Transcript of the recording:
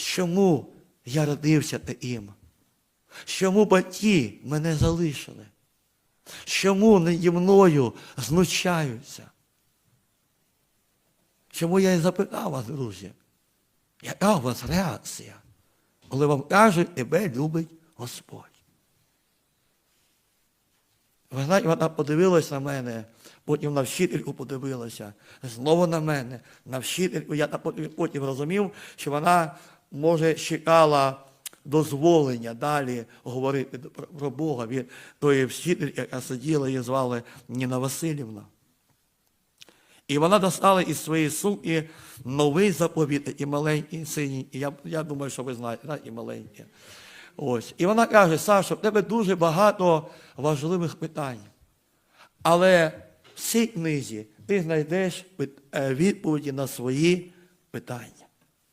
чому я родився таким? Чому батьки мене залишили? Чому наді мною знущаються? Чому я і запитав вас, друзі? Яка у вас реакція? Коли вам кажуть, тебе любить Господь. Ви вона подивилась на мене, потім на вчительку подивилася, знову на мене, на вчительку. Я потім розумів, що вона, може, чекала дозволення далі говорити про, Бога від тої вчительки, яка сиділа, її звали Ніна Васильівна. І вона достала із своєї сумки новий заповіт, і маленький синій. Я, я думаю, що ви знаєте, да? і маленький. Ось. І вона каже, Саша, в тебе дуже багато важливих питань. Але в цій книзі ти знайдеш е, відповіді на свої питання.